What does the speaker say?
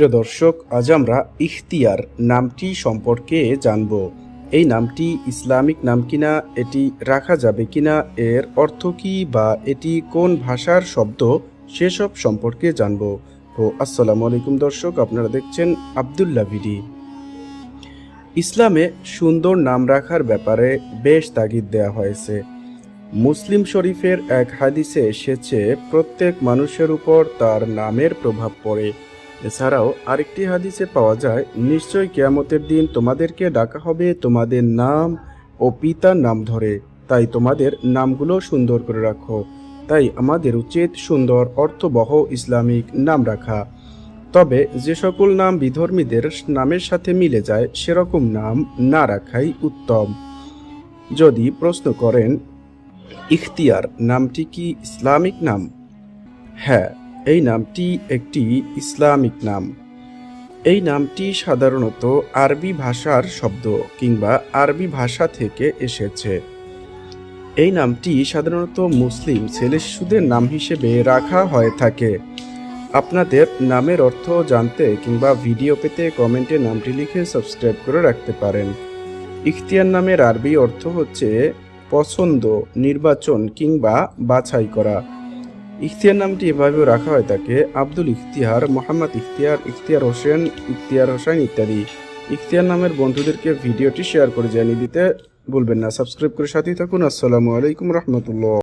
প্রিয় দর্শক, আজ আমরা ইখতিয়ার নামটি সম্পর্কে জানব। এই নামটি ইসলামিক নাম কিনা এটি রাখা যাবে কিনা এর অর্থ কি বা এটি কোন ভাষার শব্দ, সেসব সম্পর্কে জানব। তো আসসালামু আলাইকুম দর্শক, আপনারা দেখছেন আবদুল্লাহ ভিডি। ইসলামে সুন্দর নাম রাখার ব্যাপারে বেশ তাগিদ দেওয়া হয়েছে। মুসলিম শরীফের এক হাদিসে এসেছে, প্রত্যেক মানুষের উপর তার নামের প্রভাব পড়ে। এছাড়াও আরেকটি হাদিসে পাওয়া যায়, নিশ্চয় কেয়ামতের দিন তোমাদেরকে ডাকা হবে তোমাদের নাম ও পিতার নাম ধরে। তাই তোমাদের নামগুলো সুন্দর করে রাখো। তাই আমাদের উচিত সুন্দর, অর্থবহ, ইসলামিক নাম রাখা। তবে যে সকল নাম বিধর্মীদের নামের সাথে মিলে যায়, সেরকম নাম না রাখাই উত্তম। যদি প্রশ্ন করেন, ইখতিয়ার নামটি কি ইসলামিক নাম? হ্যাঁ এই নামটি একটি ইসলামিক নাম। এই নামটি সাধারণত আরবি ভাষার শব্দ কিংবা আরবি ভাষা থেকে এসেছে। এই নামটি সাধারণত মুসলিম ছেলে শিশুদের নাম হিসেবে রাখা হয়ে থাকে। আপনাদের নামের অর্থ জানতে কিংবা ভিডিও পেতে কমেন্টে নামটি লিখে সাবস্ক্রাইব করে রাখতে পারেন। ইখতিয়ার নামের আরবি অর্থ হচ্ছে পছন্দ, নির্বাচন কিংবা বাছাই করা। ইখতিয়ার নামটি এভাবেও রাখা হয় তাকে আব্দুল ইখতিয়ার, মোহাম্মদ ইখতিয়ার ইখতিয়ার হোসেন ইখতিয়ার হোসেন ইত্যাদি। ইখতিয়ার নামের বন্ধুদেরকে ভিডিওটি শেয়ার করে জানিয়ে দিতে ভুলবেন না। সাবস্ক্রাইব করে সাথেই থাকুন। আসসালামু আলাইকুম রহমতুল্লাহ।